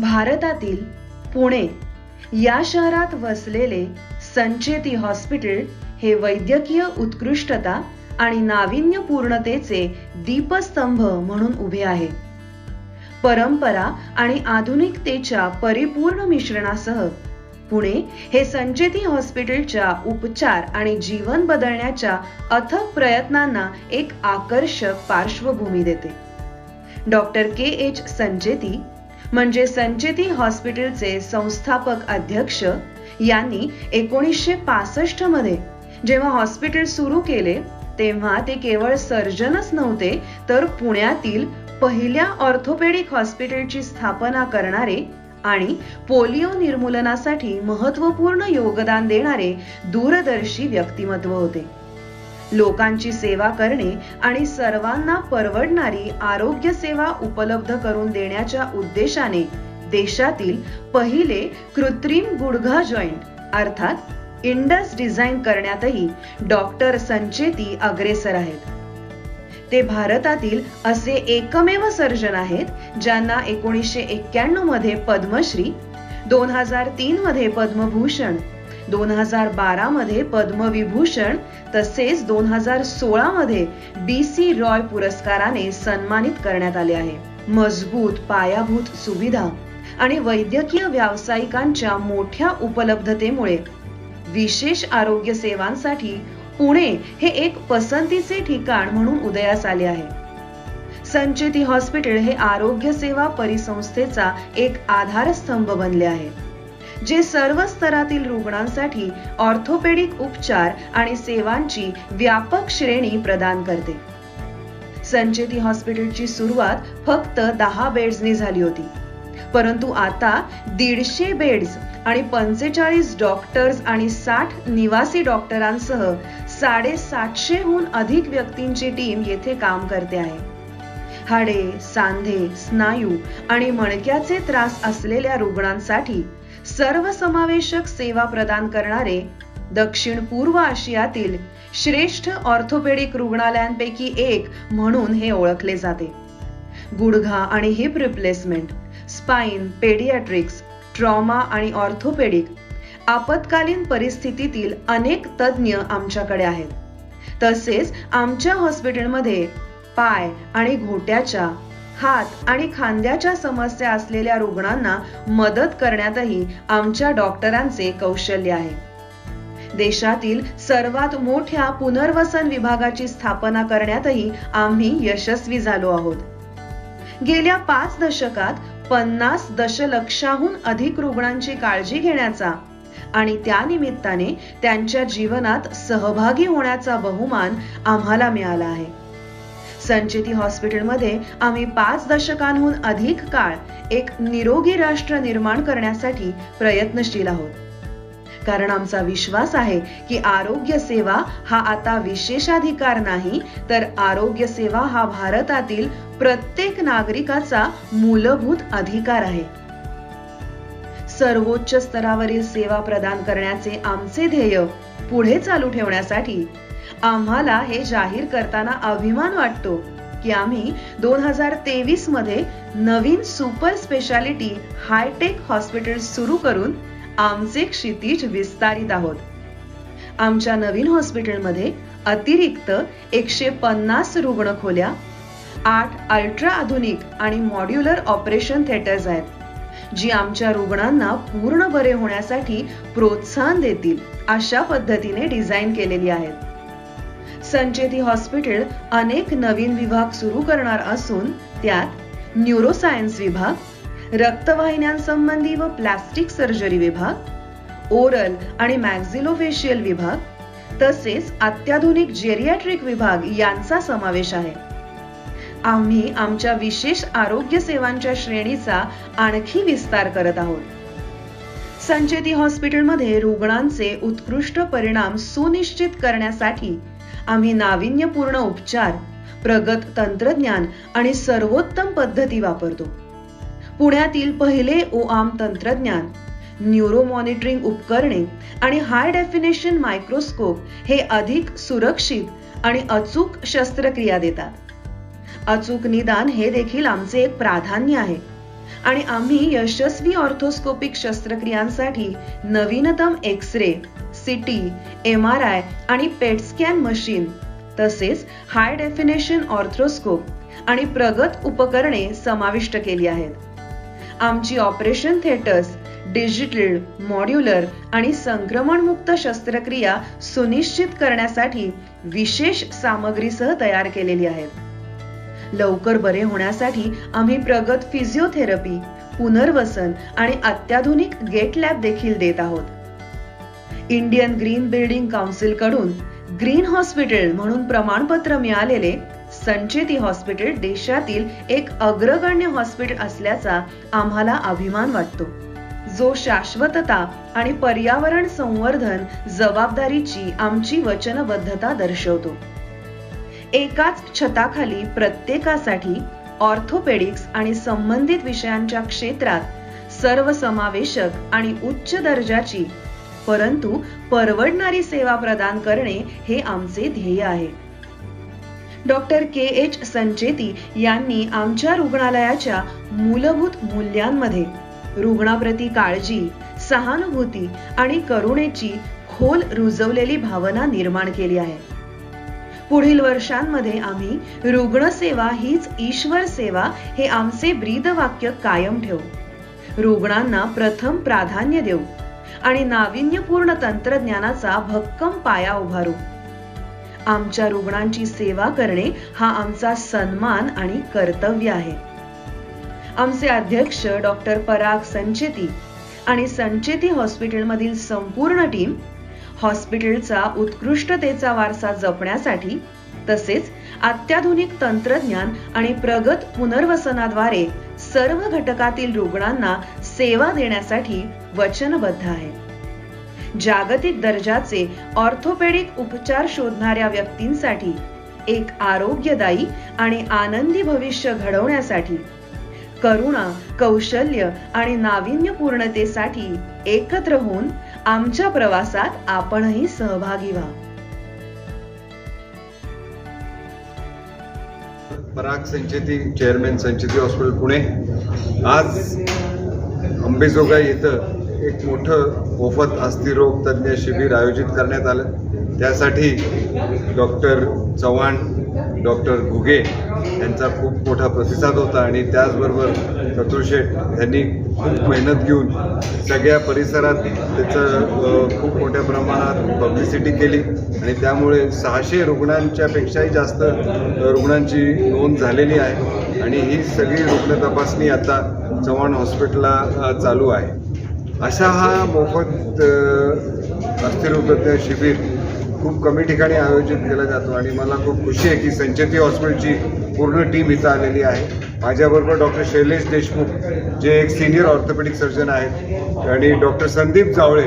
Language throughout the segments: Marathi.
भारतातील पुणे या शहरात वसलेले संचेती हॉस्पिटल हे वैद्यकीय उत्कृष्टता आणि नाविन्यपूर्णतेचे दीपस्तंभ म्हणून उभे आहे. परंपरा आणि आधुनिकतेच्या परिपूर्ण मिश्रणासह पुणे हे संचेती हॉस्पिटलच्या उपचार आणि जीवन बदलण्याच्या अथक प्रयत्नांना एक आकर्षक पार्श्वभूमी देते. डॉक्टर के एच संचेती म्हणजे संचेती हॉस्पिटलचे संस्थापक अध्यक्ष यांनी एकोणीसशे पासष्टमध्ये जेव्हा हॉस्पिटल सुरू केले तेव्हा ते केवळ सर्जनच नव्हते तर पुण्यातील पहिल्या ऑर्थोपेडिक हॉस्पिटलची स्थापना करणारे आणि पोलिओ निर्मूलनासाठी महत्त्वपूर्ण योगदान देणारे दूरदर्शी व्यक्तिमत्व होते. लोकांची सेवा करणे आणि सर्वांना परवडणारी आरोग्य सेवा उपलब्ध करून देण्याच्या उद्देशाने देशातील पहिले कृत्रिम गुडघा जॉईंट अर्थात इंडस डिझाईन करण्यातही डॉक्टर संचेती अग्रेसर आहेत. ते भारतातील असे एकमेव सर्जन आहेत ज्यांना एकोणीसशे एक्क्याण्णवमध्ये पद्मश्री दोन हजार तीन मध्ये पद्मभूषण दोन हजार बारा मध्ये पद्मविभूषण तसेच दोन हजार सोळा मध्ये बी सी रॉय पुरस्काराने सन्मानित करण्यात आले आहे. मजबूत पायाभूत सुविधा आणि वैद्यकीय व्यावसायिकांच्या मोठ्या उपलब्धतेमुळे विशेष आरोग्य सेवांसाठी पुणे हे एक पसंतीचे ठिकाण म्हणून उदयास आले आहे. संचेती हॉस्पिटल हे आरोग्य सेवा परिसंस्थेचा एक आधारस्तंभ बनले आहे. जे सर्व स्तरातील रुग्णांसाठी ऑर्थोपेडिक उपचार आणि सेवांची व्यापक श्रेणी प्रदान करते. संचेती हॉस्पिटलची सुरुवात फक्त दहा बेड्सनी झाली होती. परंतु आता दीडशे बेड्स आणि पंचेचाळीस डॉक्टर्स आणि साठ निवासी डॉक्टरांसह साडेसातशेहून अधिक व्यक्तींची टीम येथे काम करते आहे. हाडे सांधे स्नायू आणि मणक्याचे त्रास असलेल्या रुग्णांसाठी सर्वसमावेशक सेवा प्रदान करणारे दक्षिण पूर्व आशियातील श्रेष्ठ ऑर्थोपेडिक रुग्णालयांपैकी एक म्हणून हे ओळखले जाते. गुडघा आणि hip replacement spine paediatrics trauma आणि ऑर्थोपेडिक आपत्कालीन परिस्थितीतील अनेक तज्ज्ञ आमच्याकडे आहेत. तसेच आमच्या हॉस्पिटलमध्ये पाय आणि घोट्याच्या हात आणि खांद्याच्या समस्या असलेल्या रुग्णांना मदत करण्यातही आमच्या डॉक्टरांचे कौशल्य आहे. देशातील सर्वात मोठ्या पुनर्वसन विभागाची स्थापना करण्यातही आम्ही यशस्वी झालो आहोत. गेल्या पाच दशकात पन्नास दशलक्षाहून अधिक रुग्णांची काळजी घेण्याचा आणि त्या निमित्ताने त्यांच्या जीवनात सहभागी होण्याचा बहुमान आम्हाला मिळाला आहे. संचेती हॉस्पिटलमध्ये आम्ही पाच दशकांहून अधिक काळ एक निरोगी राष्ट्र निर्माण करण्यासाठी प्रयत्नशील आहोत. कारण आमचा विश्वास आहे की आरोग्य सेवा हा आता विशेषाधिकार नाही तर आरोग्य सेवा हा भारतातील प्रत्येक नागरिकाचा मूलभूत अधिकार आहे. सर्वोच्च स्तरावरील सेवा प्रदान करण्याचे आमचे ध्येय पुढे चालू ठेवण्यासाठी आम्हाला हे जाहीर करताना अभिमान वाटतो की आम्ही दोन हजार तेवीसमध्ये नवीन super speciality hi tech hospital सुरू करून आमचे क्षितिज विस्तारित आहोत. आमच्या नवीन हॉस्पिटलमध्ये अतिरिक्त एकशे पन्नास रुग्ण खोल्या आठ अल्ट्रा आधुनिक आणि मॉड्युलर ऑपरेशन थिएटर्स आहेत जी आमच्या रुग्णांना पूर्ण बरे होण्यासाठी प्रोत्साहन देतील अशा पद्धतीने डिझाईन केलेली आहेत. संचेती हॉस्पिटल अनेक नवीन विभाग सुरू करणार असून त्यात न्यूरोसायन्स विभाग रक्तवाहिन्यांसंबंधी व प्लास्टिक सर्जरी विभाग ओरल आणि मॅक्झिलोफेशियल विभाग तसेच अत्याधुनिक जेरियाट्रिक विभाग यांचा समावेश आहे. आम्ही आमच्या विशेष आरोग्य सेवांच्या श्रेणीचा आणखी विस्तार करत आहोत. संचेती हॉस्पिटलमध्ये रुग्णांचे उत्कृष्ट परिणाम सुनिश्चित करण्यासाठी आम्ही नाविन्यपूर्ण उपचार प्रगत तंत्रज्ञान आणि सर्वोत्तम पद्धती वापरतो. पुण्यातील पहिले ओआम तंत्रज्ञान न्यूरो मॉनिटरिंग उपकरणे आणि हाय डेफिनेशन मायक्रोस्कोप हे अधिक सुरक्षित आणि अचूक शस्त्रक्रिया देतात. अचूक निदान हे देखील आमचे एक प्राधान्य आहे आणि आम्ही यशस्वी ऑर्थोस्कोपिक शस्त्रक्रियांसाठी नवीनतम X ray CT M R I आणि पेट स्कॅन मशीन तसेच हाय डेफिनेशन ऑर्थ्रोस्कोप आणि प्रगत उपकरणे समाविष्ट केली आहेत. आमची ऑपरेशन थिएटर्स डिजिटल मॉड्युलर आणि संक्रमणमुक्त शस्त्रक्रिया सुनिश्चित करण्यासाठी विशेष सामग्रीसह तयार केलेली आहेत. लवकर बरे होण्यासाठी आम्ही प्रगत फिजिओथेरपी पुनर्वसन आणि अत्याधुनिक गेट लॅब देखील देत आहोत. इंडियन ग्रीन बिल्डिंग काउन्सिलकडून ग्रीन हॉस्पिटल म्हणून प्रमाणपत्र मिळालेले संचेती हॉस्पिटल देशातील एक अग्रगण्य हॉस्पिटल असल्याचा आम्हाला अभिमान वाटतो. जो शाश्वतता आणि पर्यावरण संवर्धन जबाबदारीची आमची वचनबद्धता दर्शवतो. एकाच छताखाली प्रत्येकासाठी ऑर्थोपेडिक्स आणि संबंधित विषयांच्या क्षेत्रात सर्वसमावेशक आणि उच्च दर्जाची परंतु परवडणारी सेवा प्रदान करणे हे आमचे ध्येय आहे. डॉक्टर के एच संचेती यांनी आमच्या रुग्णालयाच्या मूलभूत मूल्यांमध्ये रुग्णाप्रती काळजी सहानुभूती आणि करुणेची खोल रुजवलेली भावना निर्माण केली आहे. पुढील वर्षांमध्ये आम्ही रुग्णसेवा हीच ईश्वर सेवा हे आमचे ब्रीदवाक्य कायम ठेवू. रुग्णांना प्रथम प्राधान्य देऊ. आणि नाविन्यपूर्ण तंत्रज्ञानाचा भक्कम पाया उभारू. आमच्या रुग्णांची सेवा करणे हा आमचा सन्मान आणि कर्तव्य आहे. आमचे अध्यक्ष डॉक्टर पराग संचेती आणि संचेती हॉस्पिटलमधील संपूर्ण टीम हॉस्पिटलचा उत्कृष्टतेचा वारसा जपण्यासाठी तसेच अत्याधुनिक तंत्रज्ञान आणि प्रगत पुनर्वसनाद्वारे सर्व घटकातील रुग्णांना सेवा देण्यासाठी वचनबद्ध आहे. जागतिक दर्जाचे ऑर्थोपेडिक उपचार शोधणाऱ्या व्यक्तींसाठी एक आरोग्यदायी आणि आनंदी भविष्य घडवण्यासाठी करुणा कौशल्य आणि नाविन्यपूर्णतेसाठी एकत्र होऊन आमच्या प्रवासात आपणही सहभागी व्हा. Parag Sancheti chairman Sancheti hospital Pune. आज अंबेजोगाई इथं एक मोठं मोफत अस्थिरोग तज्ज्ञ शिबिर आयोजित करण्यात आलं. त्यासाठी डॉक्टर चव्हाण डॉक्टर घुगे यांचा खूप मोठा प्रतिसाद होता आणि त्याचबरोबर चतुर्शेठ यांनी खूप मेहनत घेऊन सगळ्या परिसरात त्याचं खूप मोठ्या प्रमाणात पब्लिसिटी केली. आणि त्यामुळे सहाशे रुग्णांच्यापेक्षाही जास्त रुग्णांची नोंद झालेली आहे. आणि ही सगळी रुग्ण तपासणी आता चव्हाण हॉस्पिटलला चालू आहे. अशा हा मोफत अ, अस्थिरोगतज्ञ शिबिर खूप कमी ठिकाणी आयोजित केला जातो आणि मला खूप खुशी आहे की संचेती हॉस्पिटलची पूर्ण टीम इथं आलेली आहे. माझ्याबरोबर डॉक्टर शैलेश देशमुख जे एक सिनियर ऑर्थोपेडिक सर्जन आहेत आणि डॉक्टर संदीप जावळे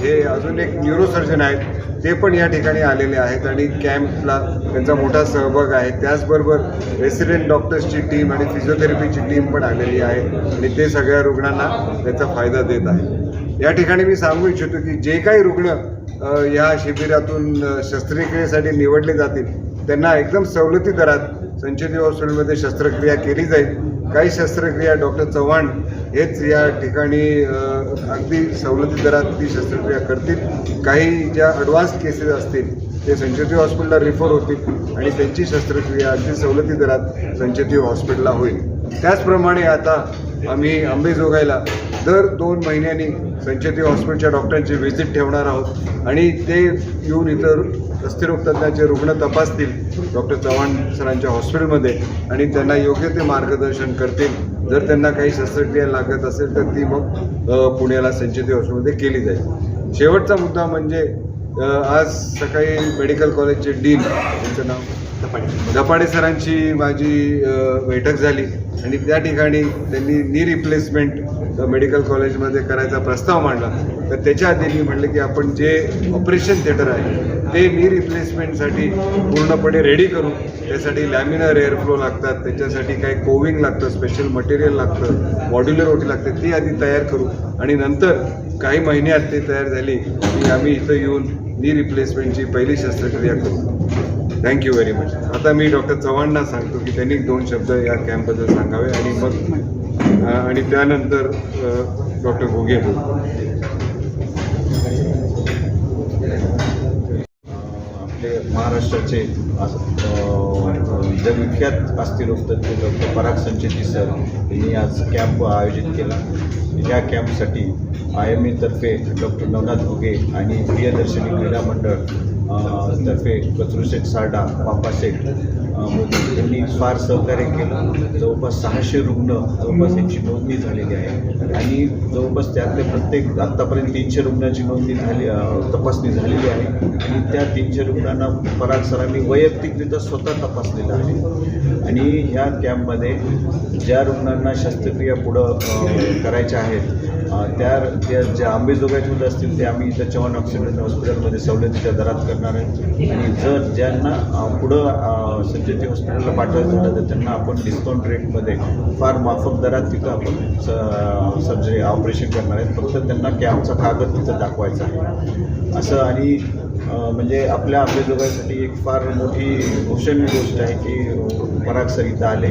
हे अजून एक न्यूरोसर्जन आहेत ते पण या ठिकाणी आलेले आहेत आणि कॅम्पला त्यांचा मोठा सहभाग आहे. त्याचबरोबर रेसिडेंट डॉक्टर्सची टीम आणि फिजिओथेरपीची टीम पण आलेली आहे आणि ते सगळ्या रुग्णांना त्याचा फायदा देत आहे या ठिकाणी मी सांगू इच्छितो की जे काही रुग्ण या शिबिरातून शस्त्रक्रियेसाठी निवडले जातील. त्यांना एकदम सवलती दरात संचेती हॉस्पिटलमध्ये शस्त्रक्रिया केली जाईल. काही शस्त्रक्रिया डॉक्टर चव्हाण हेच या ठिकाणी अगदी सवलती दरात ती शस्त्रक्रिया करतील. काही ज्या ॲडव्हान्स केसेस असतील ते संचेती हॉस्पिटलला रिफर होतील आणि त्यांची शस्त्रक्रिया अगदी सवलती दरात संचेती हॉस्पिटलला होईल. त्याचप्रमाणे आता आम्ही आंबेजोगाईला दर दोन महिन्यांनी संचेती हॉस्पिटलच्या डॉक्टरांची व्हिजिट ठेवणार आहोत. आणि ते येऊन इतर अस्थिरोग तज्ज्ञाचे रुग्ण तपासतील डॉक्टर चव्हाण सरांच्या हॉस्पिटलमध्ये आणि त्यांना योग्य ते मार्गदर्शन करतील. जर त्यांना काही शस्त्रक्रिया लागत असेल तर ती मग पुण्याला संचेती हॉस्पिटलमध्ये केली जाईल. शेवटचा मुद्दा म्हणजे आज सकाळी मेडिकल कॉलेजचे डीन त्यांचं नाव? धपाडे सरांची माझी बैठक झाली. आणि त्या ठिकाणी त्यांनी नी रिप्लेसमेंट मेडिकल कॉलेजमध्ये करायचा प्रस्ताव मांडला तर त्याच्या आधी मी म्हटलं की आपण जे ऑपरेशन थिएटर आहे ते मी रिप्लेसमेंटसाठी पूर्णपणे रेडी करू त्यासाठी लॅमिनर एअरफ्लो लागतात त्याच्यासाठी काही कोविंग लागतं स्पेशल मटेरियल लागतं मॉड्युलर ओटी लागते ती आधी तयार करू. आणि नंतर काही महिन्यात ते तयार झाली की आम्ही इथं येऊन नी रिप्लेसमेंटची पहिली शस्त्रक्रिया करू. थँक्यू व्हेरी मच आता मी डॉक्टर चव्हाणना सांगतो की त्यांनी दोन शब्द या कॅम्पबद्दल सांगावे आणि मग आणि त्यानंतर डॉक्टर घोगे आपले महाराष्ट्राचे अस- अ, जगविख्यात अस्थिरोगतज्ञ डॉक्टर पराग संचेती सर यांनी आज कॅम्प आयोजित केला. या कॅम्पसाठी आय एम तर्फे डॉक्टर नवनाथ घोगे आणि प्रियदर्शनी क्रीडा मंडळ तर्फे कचरू शेठ सारडा पापा शेठ त्यांनी फार सहकार्य केलं. जवळपास सहाशे रुग्ण जवळपास यांची नोंदणी झालेली आहे. आणि जवळपास त्यातले प्रत्येक आत्तापर्यंत तीनशे रुग्णांची नोंदणी झाली तपासणी झालेली आहे. आणि त्या तीनशे रुग्णांना पराग सरांनी वैयक्तिकरित्या स्वतः तपासलेलं आहे. आणि ह्या कॅम्पमध्ये ज्या रुग्णांना शस्त्रक्रिया पुढं करायच्या आहेत त्या त्या ज्या आंबेजोगाईत असतील ते आम्ही इथं चव्हाण ऑक्सिजन हॉस्पिटलमध्ये सवलतीच्या दरात करणार आहे. आणि जर ज्यांना पुढं अ, संजयती हॉस्पिटलला पाठवायचं झालं तर त्यांना आपण डिस्काउंट रेटमध्ये फार माफक दरात तिथं आपण स सर्जरी ऑपरेशन करणार आहेत. फक्त त्यांना कॅम्पचा कागद तिथं दाखवायचा आहे. असं आणि म्हणजे आपल्या आंबेजोगाईसाठी एक फार मोठी घोषणीय गोष्ट आहे की पराग सर इथं आले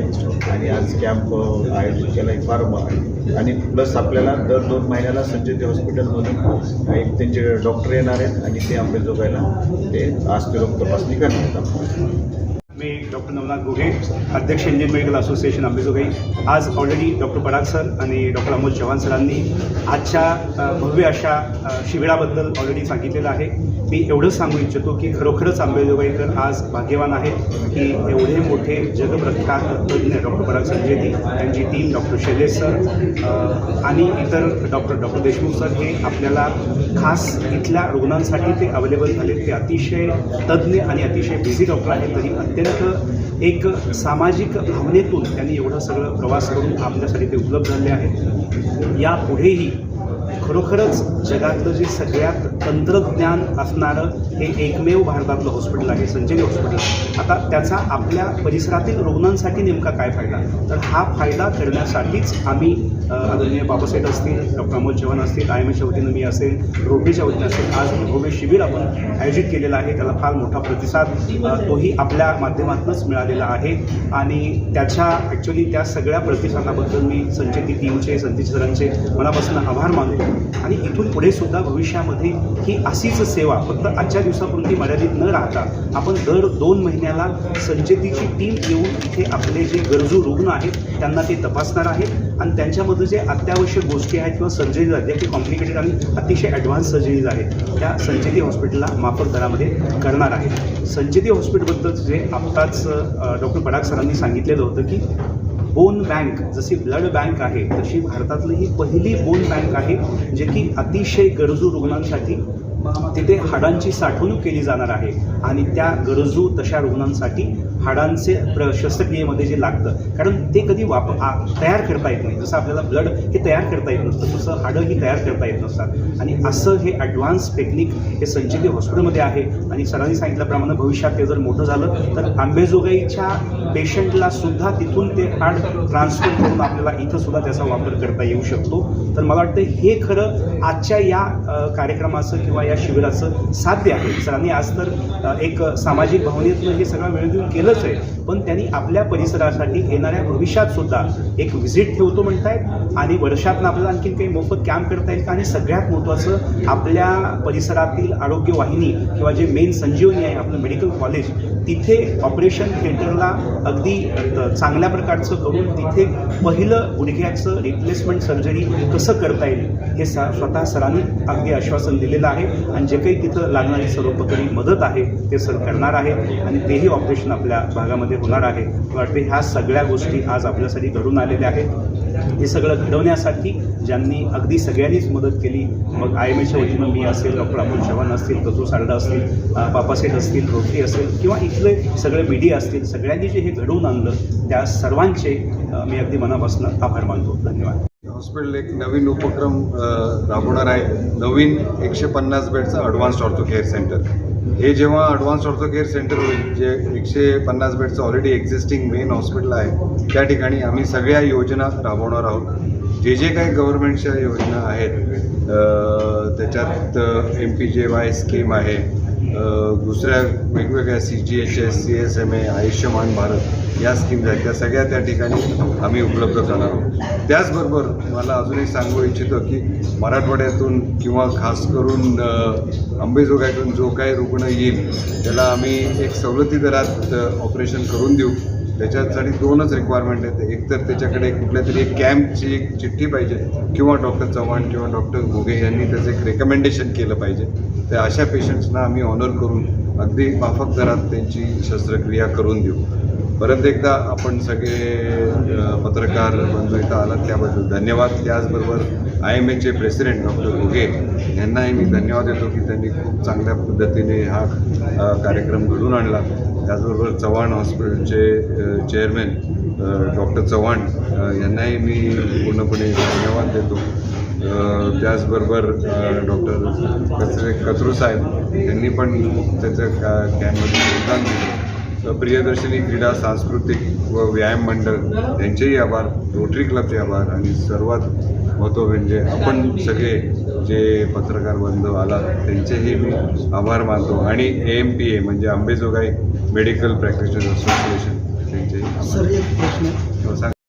आणि आज कॅम्प आयोजित केला आहे फार म- आणि प्लस आपल्याला दर दोन महिन्याला संजयती हॉस्पिटलमधून एक त्यांचे डॉक्टर येणार आहेत आणि ते आंबेजोगाईला ते अस्थिरोग तपासणी करणार आहेत. मी डॉक्टर नवनाथ गोघे अध्यक्ष इंडियन मेडिकल असोसिएशन अंबेजोगाई आज ऑलरेडी डॉक्टर पराग सर आणि डॉक्टर अमोल चव्हाण सरांनी आजच्या भव्य अशा शिबिराबद्दल ऑलरेडी सांगितलेलं आहे. मी एवढंच सांगू इच्छितो की खरोखरच आंबेजोगाईकर आज भाग्यवान आहेत की एवढे मोठे जगप्रख्यात तज्ज्ञ डॉक्टर पराग संजयती त्यांची टीम डॉक्टर शैलेश सर आणि इतर डॉक्टर डॉक्टर देशमुख सर हे आपल्याला खास इथल्या रुग्णांसाठी ते अवेलेबल झाले ते अतिशय तज्ज्ञ आणि अतिशय बिझी डॉक्टर आहेत तरी अत्यंत एक सामाजिक भावनेतून त्यांनी एवढं सगळं प्रवास करून आपल्यासाठी ते उपलब्ध झाले आहेत. यापुढेही खरोखरच जगातलं जे सगळ्यात तंत्रज्ञान असणारं हे एकमेव भारतातलं हॉस्पिटल आहे संजीवनी हॉस्पिटल आता त्याचा आपल्या परिसरातील रुग्णांसाठी नेमका काय फायदा? तर हा फायदा करण्यासाठीच आम्ही आदरणीय बाबासाहेब असतील डॉक्टर अमोल चव्हाण असतील आय एम एच्या वतीनं मी असेल रोटरीच्या वतीनं असेल आज हे भव्य शिबिर आपण आयोजित केलेलं आहे. त्याला फार मोठा प्रतिसाद तोही आपल्या माध्यमातूनच मिळालेला आहे. आणि त्याच्या ॲक्च्युली त्या सगळ्या प्रतिसादाबद्दल मी संचेती टीमचे संतीश सरांचे मनापासून आभार मानतो. आणि इथून पुढे सुद्धा भविष्यामध्ये ही अशीच सेवा फक्त आजच्या दिवसापुरती मर्यादित न राहता आपण दर दोन महिन्याला संचेतीची टीम येऊन इथे आपले जे गरजू रुग्ण आहेत त्यांना ते तपासणार आहेत. आणि त्यांच्यामध्ये जे अत्यावश्यक गोष्टी आहेत किंवा सर्जरीज आहेत ज्या की कॉम्प्लिकेटेड आणि अतिशय ॲडव्हान्स सर्जरीज आहेत त्या संचेती हॉस्पिटलला माफक दरामध्ये करणार आहे संचेती हॉस्पिटलबद्दल जे आत्ताच डॉक्टर पडाक सरांनी सांगितलेलं होतं की बोन बँक जशी ब्लड बँक आहे तशी भारतातली ही पहिली बोन बँक आहे जे की अतिशय गरजू रुग्णांसाठी तिथे हाडांची साठवणूक केली जाणार आहे आणि त्या गरजू तशा रुग्णांसाठी हाडांचे प्र शस्त्रक्रियेमध्ये जे लागतं. कारण ते कधी वाप तयार करता येत नाही. जसं आपल्याला ब्लड हे तयार करता येत नसतं तसं हाडं ही तयार करता येत नसतात. आणि असं हे ॲडव्हान्स टेक्निक हे संजीवनी हॉस्पिटलमध्ये आहे. आणि सरांनी सांगितल्याप्रमाणे भविष्यात ते जर मोठं झालं तर आंबेजोगाईच्या पेशंटला सुद्धा तिथून ते हाड ट्रान्सफर करून आपल्याला इथं सुद्धा त्याचा वापर करता येऊ शकतो. तर मला वाटतं हे खरं आजच्या या कार्यक्रमाचं किंवा या शिबिराचं साध्य आहे. सरांनी आज तर एक सामाजिक भावनेतनं हे सगळं वेळ देऊन केलंच आहे. पण त्यांनी आपल्या परिसरासाठी येणाऱ्या भविष्यात सुद्धा एक व्हिजिट ठेवतो म्हणतायत आणि वर्षातनं आपल्याला आणखीन काही मोफत कॅम्प करता येईल का? आणि सगळ्यात महत्त्वाचं आपल्या परिसरातील आरोग्य वाहिनी किंवा जे मेन संजीवनी आहे आपलं मेडिकल कॉलेज तिथे ऑपरेशन थिएटरला अगदी चांगल्या प्रकारचं करून तिथे पहिलं गुडघ्याचं रिप्लेसमेंट सर्जरी कसं करता येईल हे सा स्वतः सरांनी अगदी आश्वासन दिलेलं आहे आणि जे काही तिथं लागणारी सर्वोपरी मदत आहे ते सर करणार आहे आणि तेही ऑपरेशन आपल्या भागामध्ये होणार आहे. वाटते ह्या सगळ्या गोष्टी आज आपल्यासाठी घडून आलेल्या आहेत. हे सगळं घडवण्यासाठी ज्यांनी अगदी सगळ्यांनीच मदत केली मग आय एम एच्या वतीनं मी असेल डॉक्टर अमोल चव्हाण असतील कजू सारडा असतील अ, असतील रोटरी असेल किंवा इथले सगळे मीडिया असतील सगळ्यांनी जे हे घडवून आणलं त्या सर्वांचे मी अगदी मनापासून आभार मानतो. धन्यवाद. हॉस्पिटल एक नवीन उपक्रम राबवणार आहे. नवीन एकशे पन्नास बेडचं ॲडव्हान्स्ड ऑर्थो केअर सेंटर हे जेव्हा ॲडव्हान्स्ड ऑर्थो केअर सेंटर होईल जे एकशे पन्नास बेडचं ऑलरेडी एक्झिस्टिंग मेन हॉस्पिटल आहे त्या ठिकाणी आम्ही सगळ्या योजना राबवणार आहोत. जे जे काही गव्हर्नमेंटच्या योजना आहेत त्याच्यात M P J Y scheme आहे दुसऱ्या वेगवेगळ्या C G H S C S M A Ayushman Bharat या स्कीम्स आहेत त्या सगळ्या त्या ठिकाणी आम्ही उपलब्ध करणार आहोत. त्याचबरोबर मला अजूनही सांगू इच्छितो की मराठवाड्यातून किंवा खास करून अ, अंबेजोगाईतून जो काही रुग्ण येईल त्याला आम्ही एक सवलती दरात ऑपरेशन करून देऊ. त्याच्यासाठी दोनच रिक्वायरमेंट आहेत एक तर त्याच्याकडे कुठल्या तरी एक कॅम्पची एक चिठ्ठी पाहिजे किंवा डॉक्टर चव्हाण किंवा डॉक्टर घुगे यांनी त्याचं एक रेकमेंडेशन केलं पाहिजे. तर अशा पेशंट्सना आम्ही ऑनर करून अगदी माफक दरात त्यांची शस्त्रक्रिया करून देऊ. परत एकदा आपण सगळे पत्रकार बंधू इथं आलात त्याबद्दल धन्यवाद. त्याचबरोबर आय एम एचे प्रेसिडेंट डॉक्टर घुगे यांनाही मी धन्यवाद देतो की त्यांनी खूप चांगल्या पद्धतीने हा कार्यक्रम घडून आणला. त्याचबरोबर चव्हाण हॉस्पिटलचे चेअरमॅन डॉक्टर चव्हाण यांनाही मी पूर्णपणे धन्यवाद देतो. त्याचबरोबर डॉक्टर कचरे कचरू साहेब यांनी पण त्याचं का कॅम्पमध्ये योगदान दिलं. प्रियदर्शनी क्रीडा सांस्कृतिक व व्यायाम मंडळ यांचेही आभार. रोटरी क्लबचे आभार. आणि सर्वात महत्त्व म्हणजे आपण सगळे जे पत्रकार बंधू आला त्यांचेही मी आभार मानतो. आणि ए एम पी ए म्हणजे आंबेजोगाई मेडिकल प्रॅक्टिशनर असोसिएशन आभार. सर एक प्रश्न हो.